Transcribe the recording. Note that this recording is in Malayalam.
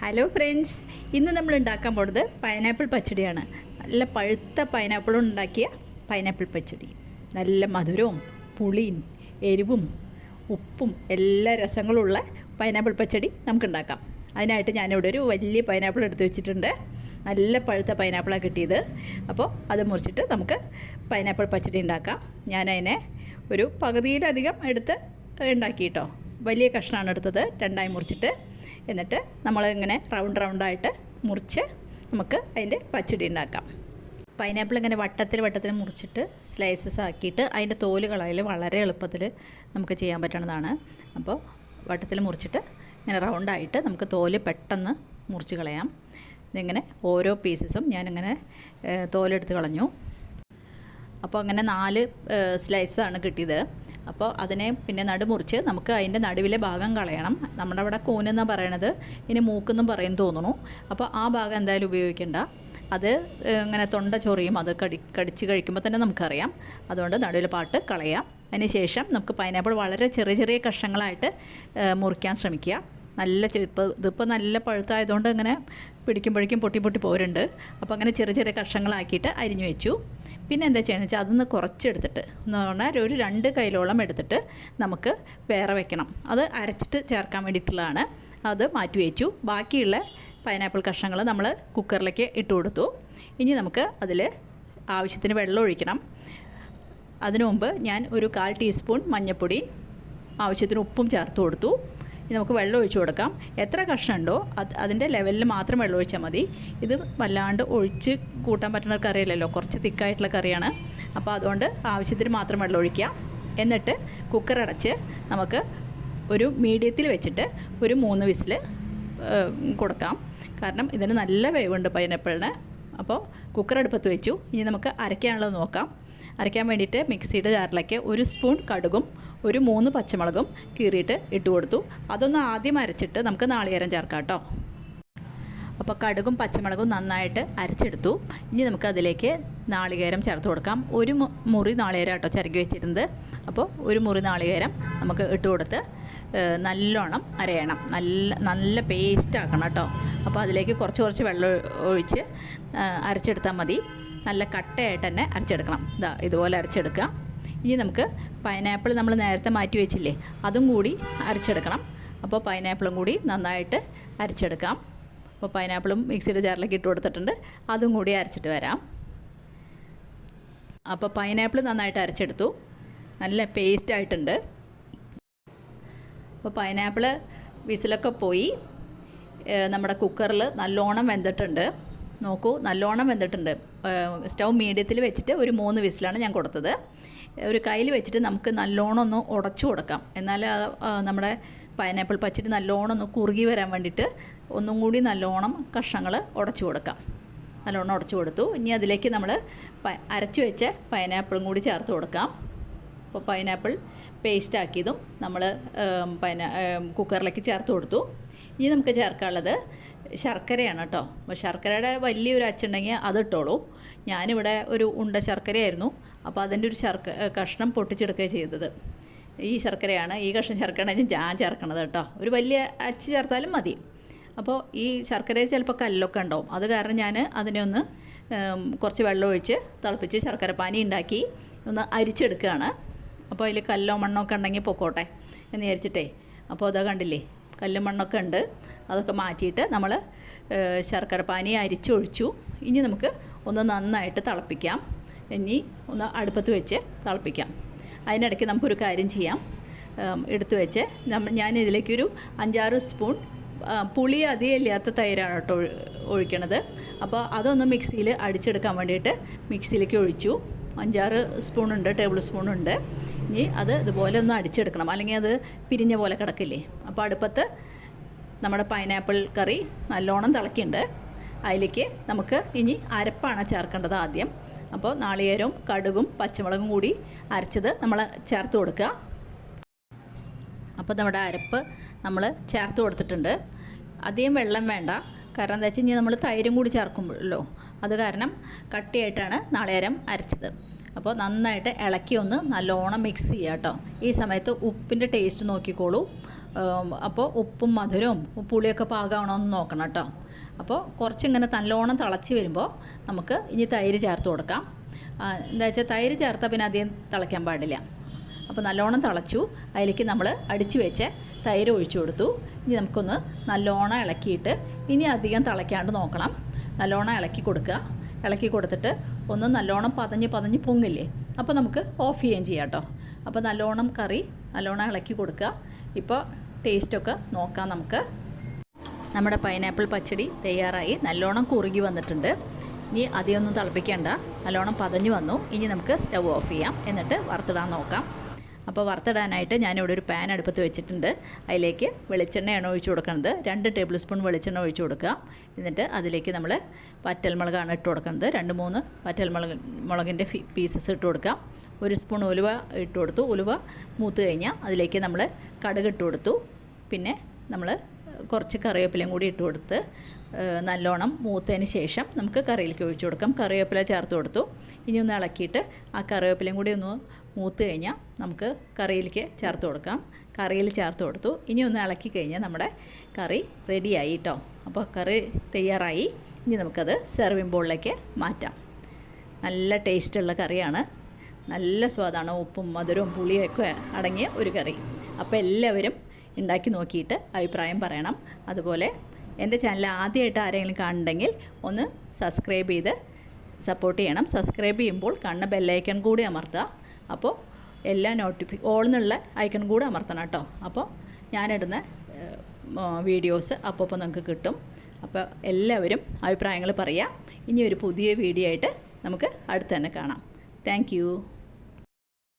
ഹലോ ഫ്രണ്ട്സ് ഇന്ന് നമ്മൾ ഉണ്ടാക്കാൻ പോണത് പൈനാപ്പിൾ പച്ചടിയാണ്. നല്ല പഴുത്ത പൈനാപ്പിൾ ഉണ്ടാക്കിയ പൈനാപ്പിൾ പച്ചടി. നല്ല മധുരവും പുളിയും എരിവും ഉപ്പും എല്ലാ രസങ്ങളുമുള്ള പൈനാപ്പിൾ പച്ചടി നമുക്ക് ഉണ്ടാക്കാം. അതിനായിട്ട് ഞാനിവിടെ ഒരു വലിയ പൈനാപ്പിൾ എടുത്തു വെച്ചിട്ടുണ്ട്. നല്ല പഴുത്ത പൈനാപ്പിളാണ് കിട്ടിയത്. അപ്പോൾ അത് മുറിച്ചിട്ട് നമുക്ക് പൈനാപ്പിൾ പച്ചടി ഉണ്ടാക്കാം. ഞാനതിനെ ഒരു പകുതിയിലധികം എടുത്ത് ഉണ്ടാക്കി കേട്ടോ വലിയ കഷ്ണമാണ് എടുത്തത്. രണ്ടായി മുറിച്ചിട്ട് എന്നിട്ട് നമ്മൾ ഇങ്ങനെ റൗണ്ട് റൗണ്ടായിട്ട് മുറിച്ച് നമുക്ക് അതിന്റെ പച്ചടി ഉണ്ടാക്കാം. പൈനാപ്പിൾ ഇങ്ങനെ വട്ടത്തിൽ വട്ടത്തിൽ മുറിച്ചിട്ട് സ്ലൈസസ് ആക്കിയിട്ട് അതിന്റെ തോൽ വളരെ എളുപ്പത്തിൽ നമുക്ക് ചെയ്യാൻ പറ്റുന്നതാണ്. അപ്പോൾ വട്ടത്തിൽ മുറിച്ചിട്ട് ഇങ്ങനെ റൗണ്ടായിട്ട് നമുക്ക് തോൽ പെട്ടെന്ന് മുറിച്ച് കളയാം. ഇതിങ്ങനെ ഓരോ പീസസും ഞാനിങ്ങനെ തോലെടുത്ത് കളഞ്ഞു. അപ്പോൾ അങ്ങനെ നാല് സ്ലൈസാണ് കിട്ടിയത്. അപ്പോൾ അതിനെ പിന്നെ നടുമുറിച്ച് നമുക്ക് അതിന്റെ നടുവിലെ ഭാഗം കളയണം. നമ്മുടെ അവിടെ കൂനെന്ന് പറയണത്. ഇനി മൂക്കെന്നും പറയും തോന്നുന്നു. അപ്പോൾ ആ ഭാഗം എന്തായാലും ഉപയോഗിക്കേണ്ട. അത് ഇങ്ങനെ തൊണ്ട ചൊറിയും. അത് കടി കടിച്ച് കഴിക്കുമ്പോൾ തന്നെ നമുക്കറിയാം. അതുകൊണ്ട് നടുവിലെ പാട്ട് കളയാം. അതിന് ശേഷം നമുക്ക് പൈനാപ്പിൾ വളരെ ചെറിയ ചെറിയ കഷ്ണങ്ങളായിട്ട് മുറിക്കാൻ ശ്രമിക്കുക. നല്ല ഇപ്പോൾ ഇതിപ്പോൾ നല്ല പഴുത്തായതുകൊണ്ട് ഇങ്ങനെ പിടിക്കുമ്പോഴേക്കും പൊട്ടി പൊട്ടി പോരുണ്ട്. അപ്പോൾ അങ്ങനെ ചെറിയ ചെറിയ കഷ്ണങ്ങളാക്കിയിട്ട് അരിഞ്ഞു വെച്ചു. പിന്നെ എന്താ ചെയ്യണമെന്ന് വെച്ചാൽ അതൊന്ന് കുറച്ചെടുത്തിട്ട് എന്ന് പറഞ്ഞാൽ ഒരു രണ്ട് കൈലോളം എടുത്തിട്ട് നമുക്ക് വേറെ വെക്കണം. അത് അരച്ചിട്ട് ചേർക്കാൻ വേണ്ടിയിട്ടുള്ളതാണ്. അത് മാറ്റി വെച്ചു. ബാക്കിയുള്ള പൈനാപ്പിൾ കഷ്ണങ്ങൾ നമ്മൾ കുക്കറിലേക്ക് ഇട്ട് കൊടുത്തു. ഇനി നമുക്ക് അതിൽ ആവശ്യത്തിന് വെള്ളം ഒഴിക്കണം. അതിനു മുമ്പ് ഞാൻ ഒരു കാൽ ടീസ്പൂൺ മഞ്ഞൾപ്പൊടി ആവശ്യത്തിന് ഉപ്പും ചേർത്ത് കൊടുത്തു. നമുക്ക് വെള്ളം ഒഴിച്ചു കൊടുക്കാം. എത്ര കഷ്ണമുണ്ടോ അത് അതിന്റെ ലെവലിൽ മാത്രം വെള്ളം ഒഴിച്ചാൽ മതി. ഇത് വല്ലാണ്ട് ഒഴിച്ച് കൂട്ടാൻ പറ്റുന്ന കറിയല്ലല്ലോ. കുറച്ച് തിക്കായിട്ടുള്ള കറിയാണ്. അപ്പോൾ അതുകൊണ്ട് ആവശ്യത്തിന് മാത്രം വെള്ളം ഒഴിക്കുക. എന്നിട്ട് കുക്കർ അടച്ച് നമുക്ക് ഒരു മീഡിയത്തിൽ വെച്ചിട്ട് ഒരു മൂന്ന് വിസിൽ കൊടുക്കാം. കാരണം ഇതിന് നല്ല വേവുണ്ട് പൈനാപ്പിളിന് അപ്പോൾ കുക്കർ അടുപ്പത്ത് വെച്ചു. ഇനി നമുക്ക് അരയ്ക്കാനുള്ളത് നോക്കാം. അരയ്ക്കാൻ വേണ്ടിയിട്ട് മിക്സിയുടെ ജാറിലേക്ക് ഒരു സ്പൂൺ കടുകും ഒരു മൂന്ന് പച്ചമുളകും കീറിയിട്ട് ഇട്ട് കൊടുത്തു. അതൊന്ന് ആദ്യം അരച്ചിട്ട് നമുക്ക് നാളികേരം ചേർക്കാം കേട്ടോ. അപ്പോൾ കടുകും പച്ചമുളകും നന്നായിട്ട് അരച്ചെടുത്തു. ഇനി നമുക്ക് അതിലേക്ക് നാളികേരം ചേർത്ത് കൊടുക്കാം. ഒരു മുറി നാളികേരം കേട്ടോ ചിരകി വെച്ചിരുന്നത്. അപ്പോൾ ഒരു മുറി നാളികേരം നമുക്ക് ഇട്ട് കൊടുത്ത് നല്ലോണം അരയണം. നല്ല നല്ല പേസ്റ്റ് ആക്കണം കേട്ടോ. അപ്പോൾ അതിലേക്ക് കുറച്ച് കുറച്ച് വെള്ളം ഒഴിച്ച് അരച്ചെടുത്താൽ മതി. നല്ല കട്ടയായിട്ട് തന്നെ അരച്ചെടുക്കണം. ഇതാ ഇതുപോലെ അരച്ചെടുക്കുക. ഇനി നമുക്ക് പൈനാപ്പിൾ നമ്മൾ നേരത്തെ മാറ്റി വെച്ചില്ലേ അതും കൂടി അരച്ചെടുക്കണം. അപ്പോൾ പൈനാപ്പിളും കൂടി നന്നായിട്ട് അരച്ചെടുക്കാം. അപ്പോൾ പൈനാപ്പിളും മിക്സിയുടെ ജാറിലേക്ക് ഇട്ട് കൊടുത്തിട്ടുണ്ട്. അതും കൂടി അരച്ചിട്ട് വരാം. അപ്പോൾ പൈനാപ്പിൾ നന്നായിട്ട് അരച്ചെടുത്തു. നല്ല പേസ്റ്റ് ആയിട്ടുണ്ട്. അപ്പോൾ പൈനാപ്പിൾ വിസിലൊക്കെ പോയി. നമ്മുടെ കുക്കറിൽ നല്ലോണം വെന്തിട്ടുണ്ട്. നോക്കൂ നല്ലോണം വെന്തിട്ടുണ്ട്. സ്റ്റൗ മീഡിയത്തിൽ വെച്ചിട്ട് ഒരു മൂന്ന് വിസിലാണ് ഞാൻ കൊടുത്തത്. ഒരു കയ്യിൽ വെച്ചിട്ട് നമുക്ക് നല്ലോണം ഒന്ന് ഉടച്ചു കൊടുക്കാം. എന്നാൽ നമ്മുടെ പൈനാപ്പിൾ പച്ചടി നല്ലോണം ഒന്ന് കുറുകി വരാൻ വേണ്ടിയിട്ട് ഒന്നും കൂടി നല്ലോണം കഷ്ണങ്ങൾ ഉടച്ചു കൊടുക്കാം. നല്ലോണം ഉടച്ചു കൊടുത്തു. ഇനി അതിലേക്ക് നമ്മൾ അരച്ചു വെച്ച പൈനാപ്പിളും കൂടി ചേർത്ത് കൊടുക്കാം. അപ്പോൾ പൈനാപ്പിൾ പേസ്റ്റ് ആക്കിയതും നമ്മൾ പൈന കുക്കറിലേക്ക് ചേർത്ത് കൊടുത്തു. ഇനി നമുക്ക് ചേർക്കാനുള്ളത് ശർക്കരയാണ് കേട്ടോ. അപ്പോൾ ശർക്കരയുടെ വലിയൊരു അച്ചുണ്ടെങ്കിൽ അത് ഇട്ടോളൂ ഞാനിവിടെ ഒരു ഉണ്ട ശർക്കരയായിരുന്നു. അപ്പോൾ അതിന്റെ ഒരു ശർക്ക കഷ്ണം പൊട്ടിച്ചെടുക്കുകയാണ് ചെയ്തത്. ഈ ശർക്കരയാണ് ഈ കഷ്ണം ശർക്കരയാണ് ഞാൻ ചേർക്കണത് കേട്ടോ. ഒരു വലിയ അച്ച് ചേർത്താലും മതി. അപ്പോൾ ഈ ശർക്കരയിൽ ചിലപ്പോൾ കല്ലൊക്കെ ഉണ്ടാവും. അത് കാരണം ഞാൻ അതിനെ ഒന്ന് കുറച്ച് വെള്ളം ഒഴിച്ച് തിളപ്പിച്ച് ശർക്കര പാനി ഉണ്ടാക്കി ഒന്ന് അരിച്ചെടുക്കുകയാണ്. അപ്പോൾ അതിൽ കല്ലോ മണ്ണോ ഒക്കെ ഉണ്ടെങ്കിൽ പൊക്കോട്ടെ എന്ന് വിചാരിച്ചിട്ടേ. അപ്പോൾ അതാ കണ്ടില്ലേ കല്ലും മണ്ണൊക്കെ ഉണ്ട്. അതൊക്കെ മാറ്റിയിട്ട് നമ്മൾ ശർക്കര പാനി അരിച്ചൊഴിച്ചു. ഇനി നമുക്ക് ഒന്ന് നന്നായിട്ട് തിളപ്പിക്കാം. ഇനി ഒന്ന് അടുപ്പത്ത് വെച്ച് തിളപ്പിക്കാം. അതിനിടയ്ക്ക് നമുക്കൊരു കാര്യം ചെയ്യാം. എടുത്തു വെച്ച് ഞാൻ ഇതിലേക്കൊരു അഞ്ചാറ് സ്പൂൺ പുളി അധികം ഇല്ലാത്ത തൈരാണ് കേട്ടോ ഒഴിക്കണത്. അപ്പോൾ അതൊന്ന് മിക്സിയിൽ അടിച്ചെടുക്കാൻ വേണ്ടിയിട്ട് മിക്സിയിലേക്ക് ഒഴിച്ചു. അഞ്ചാറ് സ്പൂണുണ്ട് ടേബിൾ സ്പൂണുണ്ട് ഇനി അത് ഇതുപോലെ ഒന്ന് അടിച്ചെടുക്കണം. അല്ലെങ്കിൽ അത് പിരിഞ്ഞ പോലെ കിടക്കില്ലേ? അപ്പോൾ അടുപ്പത്ത് നമ്മുടെ പൈനാപ്പിൾ കറി നല്ലോണം തിളക്കിയുണ്ട് അതിലേക്ക് നമുക്ക് ഇനി അരപ്പാണ് ചേർക്കേണ്ടത് ആദ്യം. അപ്പോൾ നാളികേരവും കടുകും പച്ചമുളകും കൂടി അരച്ചത് നമ്മൾ ചേർത്ത് കൊടുക്കുക. അപ്പോൾ നമ്മുടെ അരപ്പ് നമ്മൾ ചേർത്ത് കൊടുത്തിട്ടുണ്ട്. അധികം വെള്ളം വേണ്ട. കാരണം എന്താ വെച്ച് കഴിഞ്ഞാൽ നമ്മൾ തൈരും കൂടി ചേർക്കുമ്പോഴല്ലോ. അത് കാരണം കട്ടിയായിട്ടാണ് നാളികേരം അരച്ചത്. അപ്പോൾ നന്നായിട്ട് ഇളക്കി ഒന്ന് നല്ലോണം മിക്സ് ചെയ്യുക കേട്ടോ. ഈ സമയത്ത് ഉപ്പിന്റെ ടേസ്റ്റ് നോക്കിക്കോളൂ. അപ്പോൾ ഉപ്പും മധുരവും പുളിയൊക്കെ പാകമാണോ എന്ന് നോക്കണം കേട്ടോ അപ്പോൾ കുറച്ചിങ്ങനെ നല്ലോണം തിളച്ച് വരുമ്പോൾ നമുക്ക് ഇനി തൈര് ചേർത്ത് കൊടുക്കാം. എന്താ വെച്ചാൽ തൈര് ചേർത്താൽ പിന്നെ അധികം തിളയ്ക്കാൻ പാടില്ല. അപ്പോൾ നല്ലോണം തിളച്ചു അതിലേക്ക് നമ്മൾ അടിച്ച് വെച്ച് തൈര് ഒഴിച്ചു കൊടുത്തു. ഇനി നമുക്കൊന്ന് നല്ലോണം ഇളക്കിയിട്ട് ഇനി അധികം തിളയ്ക്കാണ്ട് നോക്കണം. നല്ലോണം ഇളക്കി കൊടുക്കുക ഇളക്കി കൊടുത്തിട്ട് ഒന്ന് നല്ലോണം പതഞ്ഞ് പതഞ്ഞ് പൊങ്ങില്ലേ? അപ്പോൾ നമുക്ക് ഓഫ് ചെയ്യുകയും ചെയ്യാം കേട്ടോ അപ്പോൾ നല്ലോണം കറി നല്ലോണം ഇളക്കി കൊടുക്കുക ഇപ്പോൾ ടേസ്റ്റൊക്കെ നോക്കാം നമുക്ക്. നമ്മുടെ പൈനാപ്പിൾ പച്ചടി തയ്യാറായി. നല്ലോണം കുറുകി വന്നിട്ടുണ്ട്. ഇനി അധികമൊന്നും തിളപ്പിക്കേണ്ട. നല്ലോണം പതഞ്ഞു വന്നു. ഇനി നമുക്ക് സ്റ്റവ് ഓഫ് ചെയ്യാം. എന്നിട്ട് വറുത്തിടാൻ നോക്കാം. അപ്പോൾ വറുത്തിടാനായിട്ട് ഞാനിവിടെ ഒരു പാൻ അടുപ്പത്ത് വെച്ചിട്ടുണ്ട്. അതിലേക്ക് വെളിച്ചെണ്ണയാണ് ഒഴിച്ചു കൊടുക്കുന്നത്. രണ്ട് ടേബിൾ സ്പൂൺ വെളിച്ചെണ്ണ ഒഴിച്ചു കൊടുക്കുക. എന്നിട്ട് അതിലേക്ക് നമ്മൾ വറ്റൽമുളകാണ് ഇട്ട് കൊടുക്കുന്നത്. രണ്ട് മൂന്ന് വറ്റൽമുളക് മുളകിന്റെ പീസസ് ഇട്ട് കൊടുക്കാം ഒരു സ്പൂൺ ഉലുവ ഇട്ട് കൊടുത്തു. ഉലുവ മൂത്ത് കഴിഞ്ഞാൽ അതിലേക്ക് നമ്മൾ കടുക് ഇട്ട് കൊടുത്തു. പിന്നെ നമ്മൾ കുറച്ച് കറിവേപ്പിലയും കൂടി ഇട്ട് കൊടുത്ത് നല്ലോണം മൂത്തതിന് ശേഷം നമുക്ക് കറിയിലേക്ക് ഒഴിച്ചു കൊടുക്കാം. കറിവേപ്പില ചേർത്ത് കൊടുത്തു. ഇനി ഒന്ന് ഇളക്കിയിട്ട് ആ കറിവേപ്പിലയും കൂടി ഒന്ന് മൂത്ത് കഴിഞ്ഞാൽ നമുക്ക് കറിയിലേക്ക് ചേർത്ത് കൊടുക്കാം. കറിയിൽ ചേർത്ത് കൊടുത്തു. ഇനി ഒന്ന് ഇളക്കി കഴിഞ്ഞാൽ നമ്മുടെ കറി റെഡിയായി കേട്ടോ അപ്പോൾ കറി തയ്യാറായി. ഇനി നമുക്കത് സെർവിങ് ബോളിലേക്ക് മാറ്റാം. നല്ല ടേസ്റ്റുള്ള കറിയാണ്. നല്ല സ്വാദാണ്. ഉപ്പും മധുരവും പുളിയൊക്കെ അടങ്ങിയ ഒരു കറി. അപ്പോൾ എല്ലാവരും ഉണ്ടാക്കി നോക്കിയിട്ട് അഭിപ്രായം പറയണം. അതുപോലെ എന്റെ ചാനൽ ആദ്യമായിട്ട് ആരെങ്കിലും കാണുന്നുണ്ടെങ്കിൽ ഒന്ന് സബ്സ്ക്രൈബ് ചെയ്ത് സപ്പോർട്ട് ചെയ്യണം. സബ്സ്ക്രൈബ് ചെയ്യുമ്പോൾ കാണുന്ന ബെല്ലൈക്കൺ കൂടി അമർത്തുക. അപ്പോൾ എല്ലാ നോട്ടിഫി ഓൾ എന്നുള്ള ഐക്കൺ കൂടി അമർത്തണം കേട്ടോ. അപ്പോൾ ഞാനിടുന്ന വീഡിയോസ് അപ്പോൾ നിങ്ങൾക്ക് കിട്ടും. അപ്പോൾ എല്ലാവരും അഭിപ്രായങ്ങൾ പറയുക. ഇനി ഒരു പുതിയ വീഡിയോ ആയിട്ട് നമുക്ക് അടുത്ത് തന്നെ കാണാം. താങ്ക്